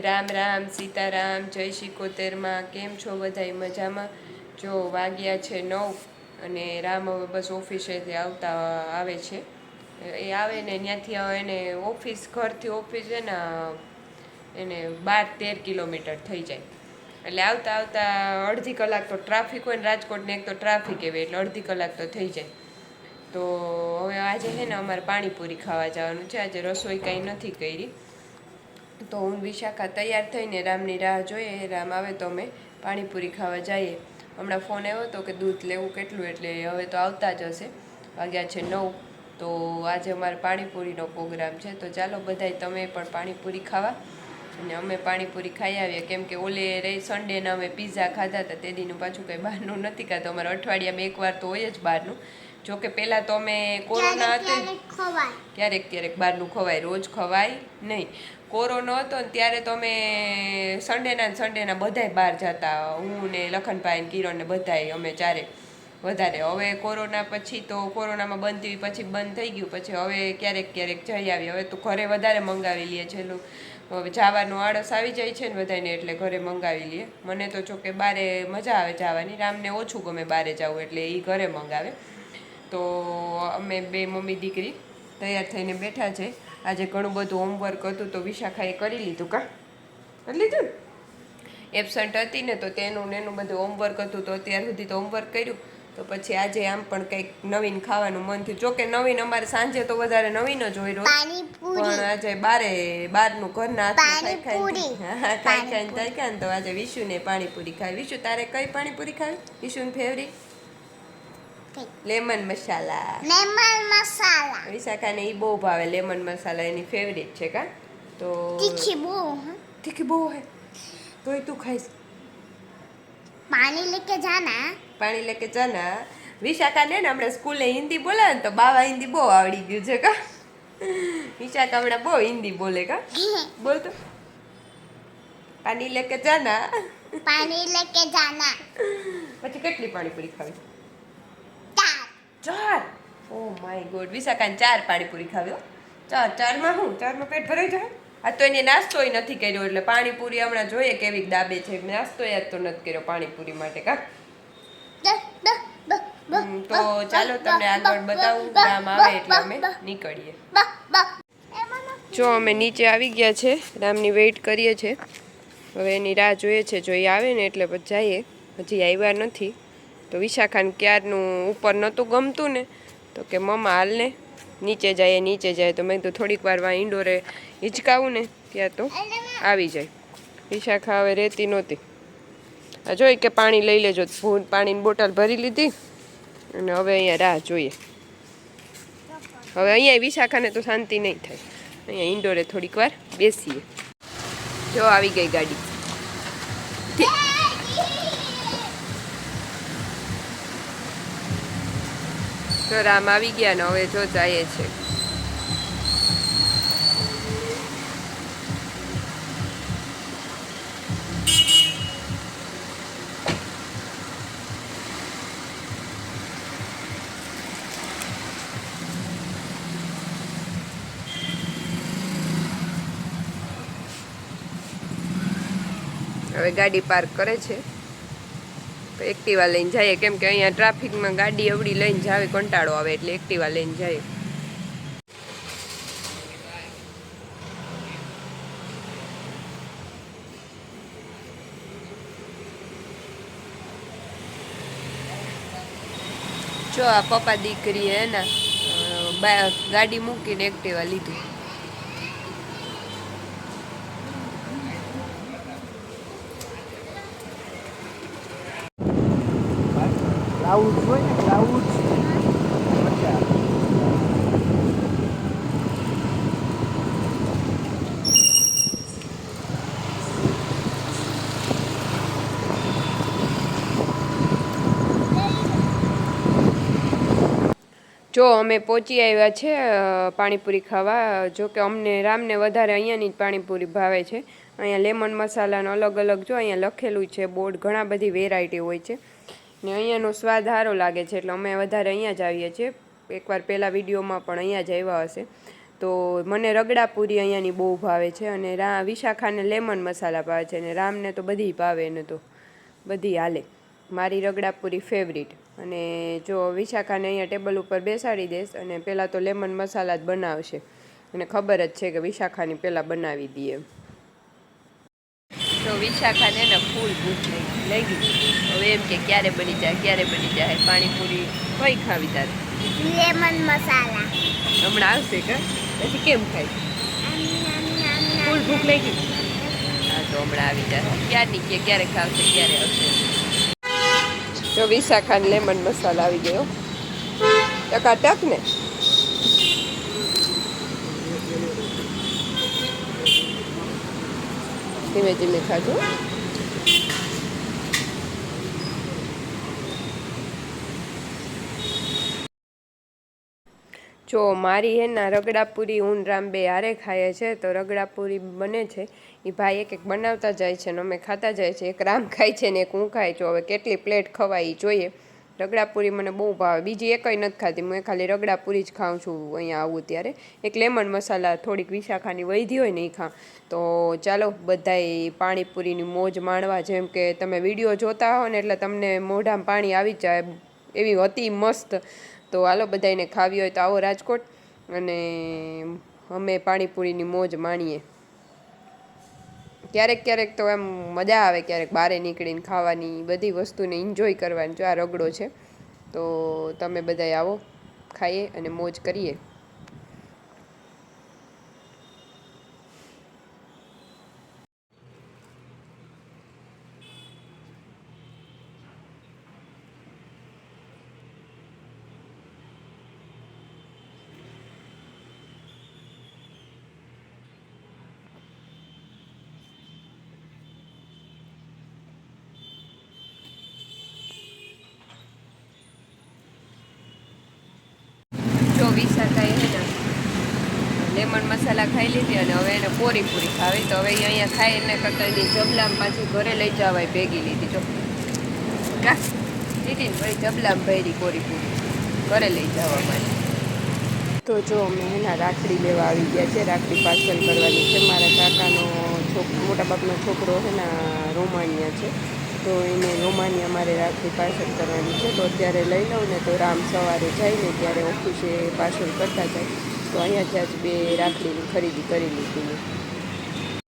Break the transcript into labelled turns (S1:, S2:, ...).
S1: રામ રામ, સીતારામ, જય શિકોતેરમાં કેમ છો બધાય મજામાં? જો વાગ્યા છે નવ અને રામ હવે બસ ઓફિસેથી આવતા આવે છે. એ આવે ને ત્યાંથી એને ઓફિસ, ઘરથી ઓફિસ છે ને, એને બાર તેર કિલોમીટર થઈ જાય. એટલે આવતા આવતા અડધી કલાક તો ટ્રાફિક હોય ને રાજકોટને એક તો ટ્રાફિક એવી, એટલે અડધી કલાક તો થઈ જાય. તો હવે આજે છે ને અમારે પાણીપુરી ખાવા જવાનું છે. આજે રસોઈ કાંઈ નથી કરી. તો હું વિશાખા તૈયાર થઈને રામની રાહ જોઈએ રામ, આવે તો અમે પાણીપુરી ખાવા જઈએ. હમણાં ફોન આવ્યો હતો કે દૂધ લેવું કેટલું, એટલે હવે તો આવતા જ હશે. વાગ્યા છે નવ, તો આજે અમારે પાણીપુરીનો પ્રોગ્રામ છે. તો ચાલો બધાય તમે પણ પાણીપુરી ખાવા. અને અમે પાણીપુરી ખાઈ આવીએ. કેમ કે ઓલે રહી સન્ડેના અમે પીઝા ખાધા હતા. તે દીનું પાછું કંઈ બહારનું નથી ખાતું. અમારે અઠવાડિયામાં એકવાર તો હોય જ બહારનું. જો કે પહેલાં તો અમે કોરોના હતો ક્યારેક ક્યારેક બહારનું ખવાય રોજ ખવાય નહીં. કોરોનો હતો ને ત્યારે તો અમે સન્ડેના ને સન્ડેના બધાય બહાર જતા હું ને લખનભાઈ ને કિરણ ને બધાય અમે ચારે વધારે. હવે કોરોના પછી તો કોરોનામાં બંધ થયું પછી બંધ થઈ ગયું પછી હવે ક્યારેક ક્યારેક જઈ આવી. હવે તો ઘરે વધારે મંગાવી લઈએ છેલ્લું. હવે જવાનું આળસ આવી જાય છે ને બધાને એટલે ઘરે મંગાવી લઈએ. મને તો જો કે બારે મજા આવે જવાની. રામને ઓછું ગમે બારે જવું એટલે એ ઘરે મંગાવે. તો અમે બે મમ્મી દીકરી તૈયાર થઈને બેઠા છે. આજે ઘણું બધું હોમવર્ક હતું તો વિશાખાએ કરી લીધું કા? કરી લીધું? એબસન્ટ હતી ને તો તેનું ને એનું બધું હોમવર્ક હતું તો અત્યાર સુધી તો હોમવર્ક કર્યું. તો પછી આજે આમ પણ કંઈક નવીન ખાવાનું મન થયું. જોકે નવીન અમારે સાંજે તો વધારે નવીન જ હોય પણ આજે બારે બારનું ઘરના ખાઈ હા, ખાઈ ખાઈને તો આજે વિશુને પાણીપુરી ખાવી વિશુ તારે કઈ પાણીપુરી ખાવી? વિશુને favourite? Lemon masala
S2: lemon masala
S1: વિશાખાને એ બહુ ભાવે લેમન મસાલા એની ફેવરિટ છે કા? તો
S2: તીખી બહુ હં?
S1: તીખી બહુ હે. તોય તું ખાઈશ.
S2: પાણી લેકે જાના.
S1: પાણી લેકે જાના. વિશાખાને ને હમણાં સ્કૂલે હિન્દી બોલે ને તો બાવા હિન્દી બહુ આવડી ગયું છે કા? વિશાખા હમણાં બહુ હિન્દી બોલે કા? બોલ તો. પાણી લેકે જાના.
S2: પાણી લેકે જાના.
S1: પછી કેટલી પાણીપુરી ખાવી?
S2: ચાર.
S1: ઓ માય ગોડ વિશાખાને ચાર પાણીપુરી ખાવી ચાર ચારમાં શું ચારમાં પેટ ભરાઈ જાય? આ તો એને નાસ્તોય નથી કર્યો એટલે પાણીપુરી હમણાં જોઈએ કેવી દાબે છે. નાસ્તો યાદ તો નથી કર્યો પાણીપુરી માટે કા? તો ચાલો તમને આગળ બતાવું રામ આવે એટલે અમે નીકળીએ. જો અમે નીચે આવી ગયા છે રામની વેઇટ કરીએ છીએ હવે એની રાહ જોઈએ છે જો એ આવે ને એટલે પછી જઈએ. હજી આવ્યા નથી. તો વિશાખાને ક્યારનું ઉપર નહોતું ગમતું ને, તો કે મમ્મા, હાલ ને, નીચે જાય નીચે જાય. તો મેં કીધું, થોડીક વાર વાં ઇન્ડોરે હિંચકાવું ને, ત્યાં તો આવી જાય. વિશાખા હવે રહેતી નહોતી. આ જોઈ કે પાણી લઈ લેજો. ભૂન, પાણીની બોટલ ભરી લીધી અને હવે અહીંયા રાહ જોઈએ. હવે અહીંયા વિશાખાને તો શાંતિ નહીં થાય. અહીંયા ઇન્ડોરે થોડીક વાર બેસીએ. જો આવી ગઈ ગાડી. તો રામ આવી ગયા ને હવે જો જાય છે. હવે ગાડી પાર્ક કરે છે. એક્ટિવા લઈને જઈએ. કેમ કે અહીંયા ટ્રાફિકમાં ગાડી અવડી લઈને જાવે, કંટાળો આવે એટલે એક્ટિવા લઈને જઈએ. જો આ પપ્પા દીકરી એના ગાડી મૂકીને એક્ટિવા લીધી.
S3: ક્લાઉડ હોય ને ક્લાઉડ
S1: જો અમે પહોંચી આવ્યા છે પાણીપુરી ખાવા. જો કે અમને રામને વધારે અહીંયાની જ પાણીપુરી ભાવે છે. અહીંયા લેમન મસાલાનો અલગ અલગ જો અહીંયા લખેલું છે, બોર્ડ ઘણા બધી વેરાયટી હોય છે. ને અહીંયાનો સ્વાદ સારો લાગે છે, એટલે અમે વધારે અહીંયા જ આવીએ છીએ. એકવાર પહેલાં વિડીયોમાં પણ અહીંયા જ આવ્યા હશે. તો મને રગડાપુરી અહીંયાની બહુ ભાવે છે અને રા, વિશાખાને લેમન મસાલા ભાવે છે અને રામને તો બધી ભાવે એને તો બધી હાલે. મારી રગડાપુરી ફેવરિટ અને જો વિશાખાને અહીંયા ટેબલ ઉપર બેસાડી દેશ અને પહેલાં તો લેમન મસાલા જ બનાવશે. અને ખબર જ છે કે વિશાખાની પહેલાં બનાવી દઈએ. તો વિશાખાને ને ફૂલ ભૂખ લઈ લઈ ગઈ હવે એમ કે ક્યારે બની જાય ક્યારે બની જાય પાણીપુરી કઈ ખાવી તારે?
S2: લેમન મસાલા
S1: હમણાં આવશે કે? પછી કેમ ખાય. ફૂલ ભૂખ લાગી. હા તો હમણાં આવી જાય. ક્યારની કે ક્યારે ખાવશે ક્યારે આવશે? તો વિશાખાને લેમન મસાલા આવી ગયો. ટકાટક ને? ધીમે ધીમે ખાજો. જો મારી હે ના રગડાપુરી હું ને રામ બે હારે ખાઈએ છે, તો રગડાપુરી બને છે. એ ભાઈ એક એક બનાવતા જાય છે ને અમે ખાતા જાય છે. એક રામ ખાય છે ને એક હું ખાય. છું હવે કેટલી પ્લેટ ખવાય એ જોઈએ. રગડાપુરી મને બહુ ભાવે. બીજી એકય નથી ખાતી. હું ખાલી રગડાપુરી જ ખાઉં છું અહીંયા આવું ત્યારે. એક લેમન મસાલા થોડીક વિશાખાની વૈધી હોય ને એ ખાં. તો ચાલો બધાય પાણીપુરીની મોજ માણવા. જેમ કે તમે વીડિયો જોતા હો ને એટલે તમને મોઢામાં પાણી આવી જ જાય. એવી હતી મસ્ત તો હાલો બધાને ખાવી હોય તો આવો રાજકોટ અને અમે પાણીપુરીની મોજ માણીએ. ક્યારેક ક્યારેક તો એમ મજા આવે ક્યારેક બહારે નીકળીને ખાવાની, બધી વસ્તુને એન્જોય કરવાની, જો આ રગડો છે. તો તમે બધાય આવો, ખાઈએ અને મોજ કરીએ. જો શકાય ને. લેમન મસાલા ખાઈ લીધી અને હવે એને પૂરી ખાવી. તો હવે અહીંયા ખાઈ એને કરતાં એની જબલામ પાછી ઘરે લઈ જવાય ભેગી લીધી. જો. કા? લીધી ને ભાઈ જબલામ ભરી પૂરી. ઘરે લઈ જવા માટે. તો જો અમે એના રાખડી લેવા આવી ગયા છે. રાખડી પાર્સલ કરવાની છે. મારા કાકાનો છોક, મોટા બાપનો છોકરો છે ને છે. તો એને રોમાનિયા મારે રાખડી પાર્સલ કરવાની છે. તો અત્યારે લઈ લઉં ને તો રામ સવારે જાય ને ત્યારે ઓફિસે પાર્સલ કરતા જાય. તો અહીંયાથી આજ બે રાખડીની ખરીદી કરી લીધી